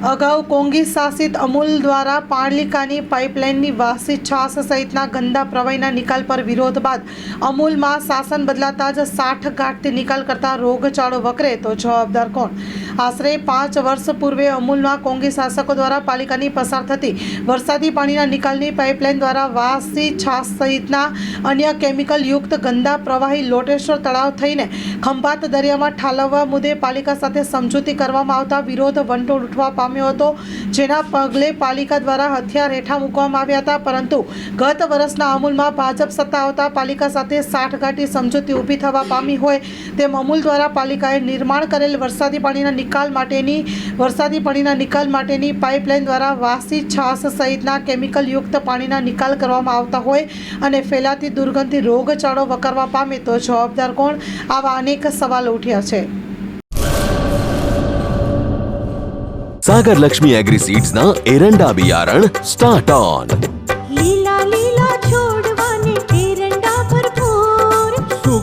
અગાઉ કોંગી શાસિત અમૂલ દ્વારા પાણલિકાની પાઇપલાઇનની વાસી છાસ સહિતના ગંદા પ્રવાહીના નિકાલ પર વિરોધ બાદ અમૂલમાં શાસન બદલાતા જ સાઠ ગાંઠથી નિકાલ કરતા રોગચાળો વકરે તો જવાબદાર કોણ? આશરે પાંચ વર્ષ પૂર્વે અમૂલના કોંગી શાસકો દ્વારા પાલિકાની પસાર થતી વરસાદી પાણીના નિકાલની પાઇપલાઇન દ્વારા વાસી છાસ સહિતના અન્ય કેમિકલ યુક્ત ગંદા પ્રવાહી લોટેશ્વર તળાવ થઈને ખંભાત દરિયામાં ઠાલવવા મુદ્દે પાલિકા સાથે સમજૂતી કરવામાં આવતા વિરોધ વંટોળ ઉઠવા પામ્યો હતો, જેના પગલે પાલિકા દ્વારા હથિયાર હેઠા મૂકવામાં આવ્યા હતા, પરંતુ ગત વર્ષના અમૂલમાં ભાજપ સત્તા આવતા પાલિકા સાથે સાઠગાંઠી સમજૂતી ઊભી થવા પામી હોય તેમ અમૂલ દ્વારા પાલિકાએ નિર્માણ કરેલ વરસાદી પાણીના નિકાલ માટેની, વરસાદી પાણીના નિકાલ માટેની પાઇપલાઇન દ્વારા વાસી છાસ સહિતના કેમિકલયુક્ત પાણીના નિકાલ કરવામાં આવતા હોય અને ફેલાતી દુર્ગંધથી રોગચાળો વકરવા પામે તો જવાબદાર કોણ? આવા અનેક સવાલ ઉઠ્યા છે. સાગર લક્ષ્મી એગ્રી સીડ્સના એરંડા બિયારણ સ્ટાર્ટ ઓન.